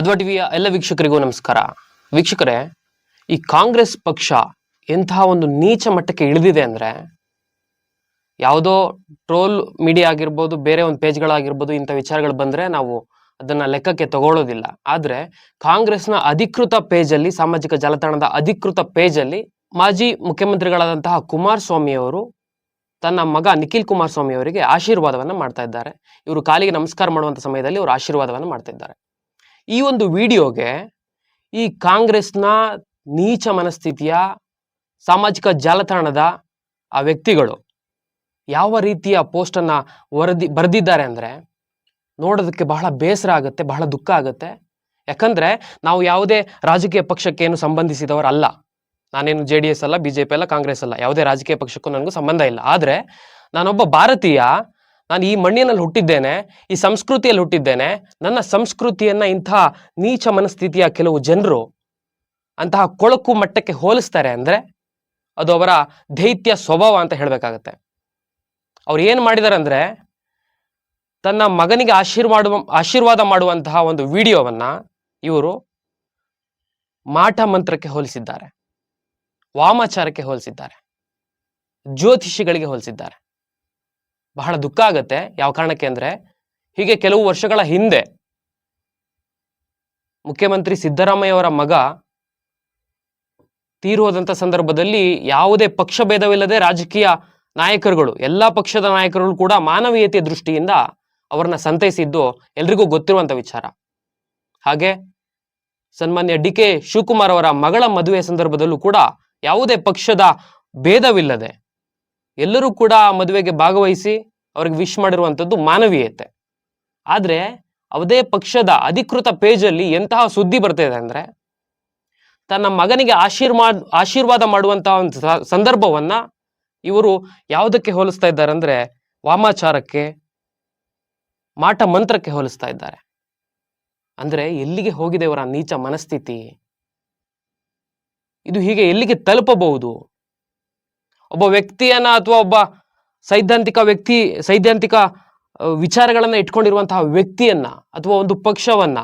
ಅದ್ವಾ ಟಿವಿಯ ಎಲ್ಲ ವೀಕ್ಷಕರಿಗೂ ನಮಸ್ಕಾರ. ವೀಕ್ಷಕರೇ, ಈ ಕಾಂಗ್ರೆಸ್ ಪಕ್ಷ ಎಂತಹ ಒಂದು ನೀಚ ಮಟ್ಟಕ್ಕೆ ಇಳಿದಿದೆ ಅಂದ್ರೆ ಯಾವುದೋ ಟ್ರೋಲ್ ಮೀಡಿಯಾ ಆಗಿರ್ಬೋದು, ಬೇರೆ ಒಂದು ಪೇಜ್ಗಳಾಗಿರ್ಬೋದು, ಇಂಥ ವಿಚಾರಗಳು ಬಂದ್ರೆ ನಾವು ಅದನ್ನ ಲೆಕ್ಕಕ್ಕೆ ತಗೊಳ್ಳೋದಿಲ್ಲ. ಆದ್ರೆ ಕಾಂಗ್ರೆಸ್ನ ಅಧಿಕೃತ ಪೇಜಲ್ಲಿ, ಸಾಮಾಜಿಕ ಜಾಲತಾಣದ ಅಧಿಕೃತ ಪೇಜಲ್ಲಿ ಮಾಜಿ ಮುಖ್ಯಮಂತ್ರಿಗಳಾದಂತಹ ಕುಮಾರಸ್ವಾಮಿ ಅವರು, ತನ್ನ ಮಗ ನಿಖಿಲ್ ಕುಮಾರಸ್ವಾಮಿ ಅವರಿಗೆ ಆಶೀರ್ವಾದವನ್ನ ಮಾಡ್ತಾ ಇದ್ದಾರೆ. ಇವರು ಕಾಲಿಗೆ ನಮಸ್ಕಾರ ಮಾಡುವಂತ ಸಮಯದಲ್ಲಿ ಅವರು ಆಶೀರ್ವಾದವನ್ನು ಮಾಡ್ತಾ ಇದ್ದಾರೆ. ಈ ಒಂದು ವಿಡಿಯೋಗೆ ಈ ಕಾಂಗ್ರೆಸ್ನ ನೀಚ ಮನಸ್ಥಿತಿಯ, ಸಾಮಾಜಿಕ ಜಾಲತಾಣದ ಆ ವ್ಯಕ್ತಿಗಳು ಯಾವ ರೀತಿಯ ಪೋಸ್ಟನ್ನು ವರದಿ, ಬರೆದಿದ್ದಾರೆ ಅಂದರೆ ನೋಡೋದಕ್ಕೆ ಬಹಳ ಬೇಸರ ಆಗುತ್ತೆ, ಬಹಳ ದುಃಖ ಆಗುತ್ತೆ. ಯಾಕಂದರೆ ನಾವು ಯಾವುದೇ ರಾಜಕೀಯ ಪಕ್ಷಕ್ಕೇನು ಸಂಬಂಧಿಸಿದವರಲ್ಲ ನಾನೇನು ಜೆ ಡಿ ಎಸ್ ಅಲ್ಲ, ಬಿ ಜೆ ಪಿ ಅಲ್ಲ, ಕಾಂಗ್ರೆಸ್ ಅಲ್ಲ, ಯಾವುದೇ ರಾಜಕೀಯ ಪಕ್ಷಕ್ಕೂ ನನಗೂ ಸಂಬಂಧ ಇಲ್ಲ. ಆದರೆ ನಾನೊಬ್ಬ ಭಾರತೀಯ ನಾನು ಈ ಮಣ್ಣಿನಲ್ಲಿ ಹುಟ್ಟಿದ್ದೇನೆ, ಈ ಸಂಸ್ಕೃತಿಯಲ್ಲಿ ಹುಟ್ಟಿದ್ದೇನೆ, ನನ್ನ ಸಂಸ್ಕೃತಿಯನ್ನ ಇಂಥ ನೀಚ ಮನಸ್ಥಿತಿಯ ಕೆಲವು ಜನರು ಅಂತಹ ಕೊಳಕು ಮಟ್ಟಕ್ಕೆ ಹೋಲಿಸ್ತಾರೆ ಅಂದ್ರೆ ಅದು ಅವರ ದೈತ್ಯ ಸ್ವಭಾವ ಅಂತ ಹೇಳಬೇಕಾಗತ್ತೆ. ಅವ್ರು ಏನು ಮಾಡಿದ್ದಾರೆ ಅಂದ್ರೆ ತನ್ನ ಮಗನಿಗೆ ಆಶೀರ್ವಾದ ಆಶೀರ್ವಾದ ಮಾಡುವಂತಹ ಒಂದು ವಿಡಿಯೋವನ್ನ ಇವರು ಮಾಟ ಮಂತ್ರಕ್ಕೆ ಹೋಲಿಸಿದ್ದಾರೆ, ವಾಮಾಚಾರಕ್ಕೆ ಹೋಲಿಸಿದ್ದಾರೆ, ಜ್ಯೋತಿಷಿಗಳಿಗೆ ಹೋಲಿಸಿದ್ದಾರೆ. ಬಹಳ ದುಃಖ ಆಗತ್ತೆ. ಯಾವ ಕಾರಣಕ್ಕೆ ಅಂದ್ರೆ, ಹೀಗೆ ಕೆಲವು ವರ್ಷಗಳ ಹಿಂದೆ ಮುಖ್ಯಮಂತ್ರಿ ಸಿದ್ದರಾಮಯ್ಯ ಅವರ ಮಗ ಹೋದಂಥ ಸಂದರ್ಭದಲ್ಲಿ ಯಾವುದೇ ಪಕ್ಷ ಭೇದವಿಲ್ಲದೆ ರಾಜಕೀಯ ನಾಯಕರುಗಳು, ಎಲ್ಲ ಪಕ್ಷದ ನಾಯಕರುಗಳು ಕೂಡ ಮಾನವೀಯತೆಯ ದೃಷ್ಟಿಯಿಂದ ಅವರನ್ನ ಸಂತೈಸಿದ್ದು ಎಲ್ರಿಗೂ ಗೊತ್ತಿರುವಂತ ವಿಚಾರ. ಹಾಗೆ ಸನ್ಮಾನ್ಯ ಡಿ ಕೆ ಶಿವಕುಮಾರ್ ಅವರ ಮಗಳ ಮದುವೆ ಸಂದರ್ಭದಲ್ಲೂ ಕೂಡ ಯಾವುದೇ ಪಕ್ಷದ ಭೇದವಿಲ್ಲದೆ ಎಲ್ಲರೂ ಕೂಡ ಮದುವೆಗೆ ಭಾಗವಹಿಸಿ ಅವ್ರಿಗೆ ವಿಶ್ ಮಾಡಿರುವಂಥದ್ದು ಮಾನವೀಯತೆ. ಆದರೆ ಅವದೇ ಪಕ್ಷದ ಅಧಿಕೃತ ಪೇಜಲ್ಲಿ ಎಂತಹ ಸುದ್ದಿ ಬರ್ತಾ ಇದೆ ಅಂದ್ರೆ, ತನ್ನ ಮಗನಿಗೆ ಆಶೀರ್ವಾದ ಆಶೀರ್ವಾದ ಮಾಡುವಂತಹ ಒಂದು ಸಂದರ್ಭವನ್ನ ಇವರು ಯಾವುದಕ್ಕೆ ಹೋಲಿಸ್ತಾ ಇದ್ದಾರೆ ಅಂದ್ರೆ, ವಾಮಾಚಾರಕ್ಕೆ, ಮಾಟ ಮಂತ್ರಕ್ಕೆ ಹೋಲಿಸ್ತಾ ಇದ್ದಾರೆ. ಅಂದ್ರೆ ಎಲ್ಲಿಗೆ ಹೋಗಿದೆ ಅವರ ನೀಚ ಮನಸ್ಥಿತಿ? ಇದು ಹೀಗೆ ಎಲ್ಲಿಗೆ ತಲುಪಬಹುದು? ಒಬ್ಬ ವ್ಯಕ್ತಿಯನ್ನ ಅಥವಾ ಒಬ್ಬ ಸೈದ್ಧಾಂತಿಕ ವ್ಯಕ್ತಿ, ಸೈದ್ಧಾಂತಿಕ ವಿಚಾರಗಳನ್ನು ಇಟ್ಕೊಂಡಿರುವಂತಹ ವ್ಯಕ್ತಿಯನ್ನ ಅಥವಾ ಒಂದು ಪಕ್ಷವನ್ನ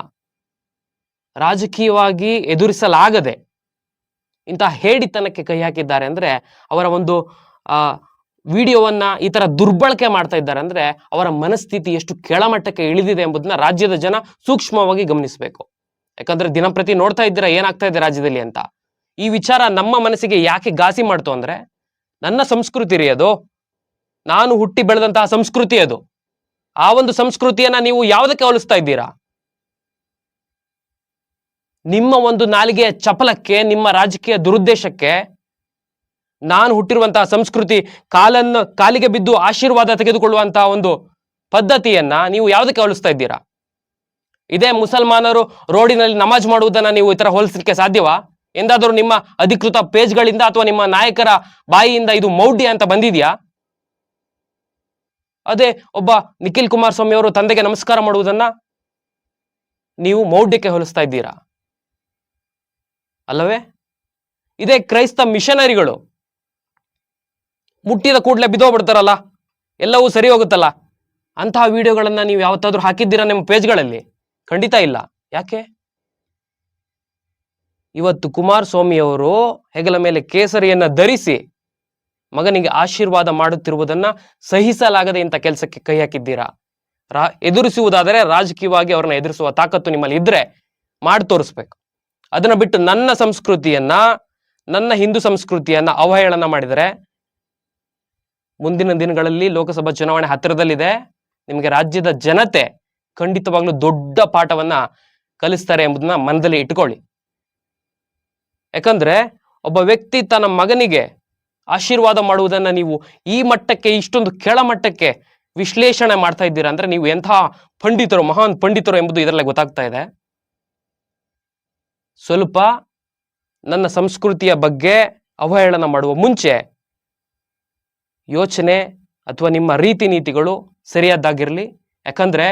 ರಾಜಕೀಯವಾಗಿ ಎದುರಿಸಲಾಗದೆ ಇಂತಹ ಹೇಡಿತನಕ್ಕೆ ಕೈ ಹಾಕಿದ್ದಾರೆ ಅಂದ್ರೆ ಅವರ ಒಂದು, ಆ, ವಿಡಿಯೋವನ್ನ ಈ ತರ ದುರ್ಬಳಕೆ ಮಾಡ್ತಾ ಇದ್ದಾರೆ ಅಂದ್ರೆ ಅವರ ಮನಸ್ಥಿತಿ ಎಷ್ಟು ಕೆಳಮಟ್ಟಕ್ಕೆ ಇಳಿದಿದೆ ಎಂಬುದನ್ನ ರಾಜ್ಯದ ಜನ ಸೂಕ್ಷ್ಮವಾಗಿ ಗಮನಿಸಬೇಕು. ಯಾಕಂದ್ರೆ ದಿನಪ್ರತಿ ನೋಡ್ತಾ ಇದ್ದೀರಾ, ಏನಾಗ್ತಾ ಇದೆ ರಾಜ್ಯದಲ್ಲಿ ಅಂತ. ಈ ವಿಚಾರ ನಮ್ಮ ಮನಸ್ಸಿಗೆ ಯಾಕೆ ಘಾಸಿ ಮಾಡ್ತು ಅಂದ್ರೆ, ನನ್ನ ಸಂಸ್ಕೃತಿ ರೀ ಅದು. ನಾನು ಹುಟ್ಟಿ ಬೆಳೆದಂತಹ ಸಂಸ್ಕೃತಿ ಅದು. ಆ ಒಂದು ಸಂಸ್ಕೃತಿಯನ್ನ ನೀವು ಯಾವುದಕ್ಕೆ ಹೋಲಿಸ್ತಾ ಇದ್ದೀರಾ? ನಿಮ್ಮ ಒಂದು ನಾಲಿಗೆಯ ಚಪಲಕ್ಕೆ, ನಿಮ್ಮ ರಾಜಕೀಯ ದುರುದ್ದೇಶಕ್ಕೆ ನಾನು ಹುಟ್ಟಿರುವಂತಹ ಸಂಸ್ಕೃತಿ, ಕಾಲನ್ನು, ಕಾಲಿಗೆ ಬಿದ್ದು ಆಶೀರ್ವಾದ ತೆಗೆದುಕೊಳ್ಳುವಂತಹ ಒಂದು ಪದ್ಧತಿಯನ್ನ ನೀವು ಯಾವುದಕ್ಕೆ ಹೋಲಿಸ್ತಾ ಇದ್ದೀರಾ? ಇದೇ ಮುಸಲ್ಮಾನರು ರೋಡಿನಲ್ಲಿ ನಮಾಜ್ ಮಾಡುವುದನ್ನ ನೀವು ಈ ತರ ಹೋಲಿಸಲಿಕ್ಕೆ ಸಾಧ್ಯವಾ? ಎಂದಾದರೂ ನಿಮ್ಮ ಅಧಿಕೃತ ಪೇಜ್ಗಳಿಂದ ಅಥವಾ ನಿಮ್ಮ ನಾಯಕರ ಬಾಯಿಯಿಂದ ಇದು ಮೌಢ್ಯ ಅಂತ ಬಂದಿದ್ಯಾ? ಅದೇ ಒಬ್ಬ ನಿಖಿಲ್ ಕುಮಾರಸ್ವಾಮಿ ಅವರು ತಂದೆಗೆ ನಮಸ್ಕಾರ ಮಾಡುವುದನ್ನ ನೀವು ಮೌಢ್ಯಕ್ಕೆ ಹೋಲಿಸ್ತಾ ಇದ್ದೀರಾ? ಅಲ್ಲವೇ? ಇದೇ ಕ್ರೈಸ್ತ ಮಿಷನರಿಗಳು ಮುಟ್ಟಿದ ಕೂಡಲೇ ಬಿದ್ದೋಗ್ಬಿಡ್ತಾರಲ್ಲ, ಎಲ್ಲವೂ ಸರಿ ಹೋಗುತ್ತಲ್ಲ? ಅಂತಹ ವಿಡಿಯೋಗಳನ್ನ ನೀವು ಯಾವತ್ತಾದ್ರೂ ಹಾಕಿದ್ದೀರಾ ನಿಮ್ಮ ಪೇಜ್ಗಳಲ್ಲಿ? ಖಂಡಿತ ಇಲ್ಲ. ಯಾಕೆ? ಇವತ್ತು ಕುಮಾರಸ್ವಾಮಿ ಅವರು ಹೆಗಲ ಮೇಲೆ ಕೇಸರಿಯನ್ನ ಧರಿಸಿ ಮಗನಿಗೆ ಆಶೀರ್ವಾದ ಮಾಡುತ್ತಿರುವುದನ್ನ ಸಹಿಸಲಾಗದೆ ಇಂಥ ಕೆಲಸಕ್ಕೆ ಕೈ ಹಾಕಿದ್ದೀರಾ? ರಾ, ಎದುರಿಸುವುದಾದರೆ ರಾಜಕೀಯವಾಗಿ ಅವ್ರನ್ನ ಎದುರಿಸುವ ತಾಕತ್ತು ನಿಮ್ಮಲ್ಲಿ ಇದ್ರೆ ಮಾಡಿ ತೋರಿಸ್ಬೇಕು. ಅದನ್ನ ಬಿಟ್ಟು ನನ್ನ ಸಂಸ್ಕೃತಿಯನ್ನ, ನನ್ನ ಹಿಂದೂ ಸಂಸ್ಕೃತಿಯನ್ನ ಅವಹೇಳನ ಮಾಡಿದರೆ ಮುಂದಿನ ದಿನಗಳಲ್ಲಿ ಲೋಕಸಭಾ ಚುನಾವಣೆ ಹತ್ತಿರದಲ್ಲಿದೆ. ನಿಮಗೆ ರಾಜ್ಯದ ಜನತೆ ಖಂಡಿತವಾಗ್ಲೂ ದೊಡ್ಡ ಪಾಠವನ್ನ ಕಲಿಸ್ತಾರೆ ಎಂಬುದನ್ನ ಮನದಲ್ಲಿ ಇಟ್ಕೊಳ್ಳಿ ಯಾಕಂದ್ರೆ ಒಬ್ಬ ವ್ಯಕ್ತಿ ತನ್ನ ಮಗನಿಗೆ ಆಶೀರ್ವಾದ ಮಾಡುವುದನ್ನ ನೀವು ಈ ಮಟ್ಟಕ್ಕೆ, ಇಷ್ಟೊಂದು ಕೆಳಮಟ್ಟಕ್ಕೆ ವಿಶ್ಲೇಷಣೆ ಮಾಡ್ತಾ ಇದ್ದೀರಾ ಅಂದ್ರೆ ನೀವು ಎಂತಹ ಪಂಡಿತರು, ಮಹಾನ್ ಪಂಡಿತರು ಎಂಬುದು ಇದರಲ್ಲೇ ಗೊತ್ತಾಗ್ತಾ ಇದೆ. ಸ್ವಲ್ಪ ನನ್ನ ಸಂಸ್ಕೃತಿಯ ಬಗ್ಗೆ ಅವಹೇಳನ ಮಾಡುವ ಮುಂಚೆ ಯೋಚನೆ ಅಥವಾ ನಿಮ್ಮ ರೀತಿ ನೀತಿಗಳು ಸರಿಯಾದ್ದಾಗಿರಲಿ. ಯಾಕಂದ್ರೆ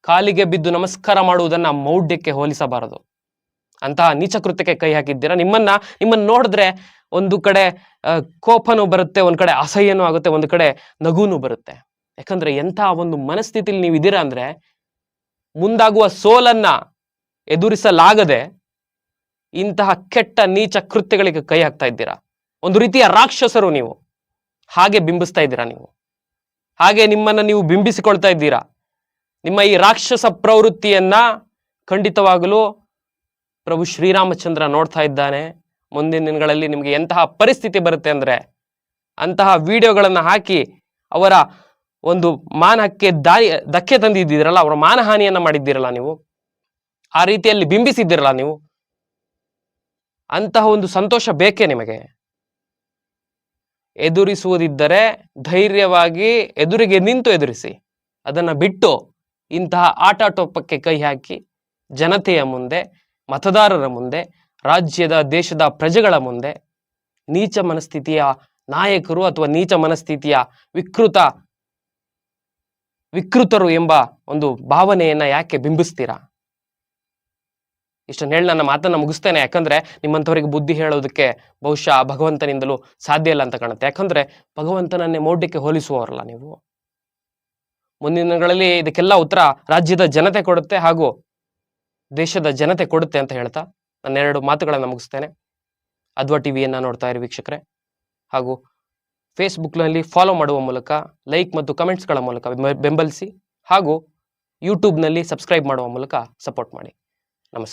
ಕಾಲಿಗೆ ಬಿದ್ದು ನಮಸ್ಕಾರ ಮಾಡುವುದನ್ನ ಮೌಢ್ಯಕ್ಕೆ ಹೋಲಿಸಬಾರದು. ಅಂತಹ ನೀಚ ಕೃತ್ಯಕ್ಕೆ ಕೈ ಹಾಕಿದ್ದೀರಾ? ನಿಮ್ಮನ್ನ ನಿಮ್ಮನ್ನ ನೋಡಿದ್ರೆ ಒಂದು ಕಡೆ ಕೋಪನೂ ಬರುತ್ತೆ, ಒಂದು ಕಡೆ ಅಸಹ್ಯನೂ ಆಗುತ್ತೆ, ಒಂದು ಕಡೆ ನಗುನೂ ಬರುತ್ತೆ. ಯಾಕಂದ್ರೆ ಎಂಥ ಒಂದು ಮನಸ್ಥಿತಿಲಿ ನೀವು ಇದ್ದೀರಾ ಅಂದ್ರೆ, ಮುಂದಾಗುವ ಸೋಲನ್ನ ಎದುರಿಸಲಾಗದೆ ಇಂತಹ ಕೆಟ್ಟ ನೀಚ ಕೃತ್ಯಗಳಿಗೆ ಕೈ ಹಾಕ್ತಾ ಇದ್ದೀರಾ? ಒಂದು ರೀತಿಯ ರಾಕ್ಷಸರು ನೀವು. ಹಾಗೆ ಬಿಂಬಿಸ್ತಾ ಇದ್ದೀರಾ ನೀವು. ಹಾಗೆ ನಿಮ್ಮನ್ನ ನೀವು ಬಿಂಬಿಸಿಕೊಳ್ತಾ ಇದ್ದೀರಾ. ನಿಮ್ಮ ಈ ರಾಕ್ಷಸ ಪ್ರವೃತ್ತಿಯನ್ನ ಖಂಡಿತವಾಗಲೂ ಪ್ರಭು ಶ್ರೀರಾಮಚಂದ್ರ ನೋಡ್ತಾ ಇದ್ದಾನೆ. ಮುಂದಿನ ದಿನಗಳಲ್ಲಿ ನಿಮಗೆ ಎಂತಹ ಪರಿಸ್ಥಿತಿ ಬರುತ್ತೆ ಅಂದ್ರೆ ಅಂತಹ ವಿಡಿಯೋಗಳನ್ನು ಹಾಕಿ ಅವರ ಒಂದು ಮಾನಕ್ಕೆ ದಾರಿ, ಧಕ್ಕೆ ತಂದಿದ್ದೀರಲ್ಲ, ಅವರ ಮಾನಹಾನಿಯನ್ನ ಮಾಡಿದ್ದೀರಲ್ಲ ನೀವು? ಆ ರೀತಿಯಲ್ಲಿ ಬಿಂಬಿಸಿದ್ದೀರಲ್ಲ ನೀವು? ಅಂತಹ ಒಂದು ಸಂತೋಷ ಬೇಕೇ ನಿಮಗೆ? ಎದುರಿಸುವುದಿದ್ದರೆ ಧೈರ್ಯವಾಗಿ ಎದುರಿಗೆ ನಿಂತು ಎದುರಿಸಿ. ಅದನ್ನ ಬಿಟ್ಟು ಇಂತಹ ಆಟಾಟೋಪಕ್ಕೆ ಕೈ ಹಾಕಿ ಜನತೆಯ ಮುಂದೆ, ಮತದಾರರ ಮುಂದೆ ರಾಜ್ಯದ ದೇಶದ ಪ್ರಜೆಗಳ ಮುಂದೆ ನೀಚ ಮನಸ್ಥಿತಿಯ ನಾಯಕರು ಅಥವಾ ನೀಚ ಮನಸ್ಥಿತಿಯ ವಿಕೃತ ವಿಕೃತರು ಎಂಬ ಒಂದು ಭಾವನೆಯನ್ನ ಯಾಕೆ ಬಿಂಬಿಸ್ತೀರಾ? ಇಷ್ಟನ್ನು ಹೇಳಿ ನನ್ನ ಮಾತನ್ನ ಮುಗಿಸ್ತೇನೆ. ಯಾಕಂದ್ರೆ ನಿಮ್ಮಂಥವರಿಗೆ ಬುದ್ಧಿ ಹೇಳೋದಕ್ಕೆ ಬಹುಶಃ ಭಗವಂತನಿಂದಲೂ ಸಾಧ್ಯ ಇಲ್ಲ ಅಂತ ಕಾಣುತ್ತೆ. ಯಾಕಂದ್ರೆ ಭಗವಂತನನ್ನೇ ಮೌಢ್ಯಕ್ಕೆ ಹೋಲಿಸುವವರಲ್ಲ ನೀವು. ಮುಂದಿನ ದಿನಗಳಲ್ಲಿ ಇದಕ್ಕೆಲ್ಲ ಉತ್ತರ ರಾಜ್ಯದ ಜನತೆ ಕೊಡುತ್ತೆ ಹಾಗೂ ದೇಶದ ಜನತೆ ಕೊಡುತ್ತೆ ಅಂತ ಹೇಳ್ತಾ ನನ್ನ ಎರಡು ಮಾತುಗಳನ್ನು ಮುಗಿಸ್ತೇನೆ. ಅದ್ವಾ ಟಿವಿಯನ್ನ ನೋಡ್ತಾ ಇರಿ ವೀಕ್ಷಕರೇ. ಹಾಗೂ ಫೇಸ್ಬುಕ್ನಲ್ಲಿ ಫಾಲೋ ಮಾಡುವ ಮೂಲಕ, ಲೈಕ್ ಮತ್ತು ಕಮೆಂಟ್ಸ್ಗಳ ಮೂಲಕ ಬೆಂಬ- ಬೆಂಬಲಿಸಿ ಹಾಗೂ ಯೂಟ್ಯೂಬ್ನಲ್ಲಿ ಸಬ್ಸ್ಕ್ರೈಬ್ ಮಾಡುವ ಮೂಲಕ ಸಪೋರ್ಟ್ ಮಾಡಿ. ನಮಸ್ಕಾರ.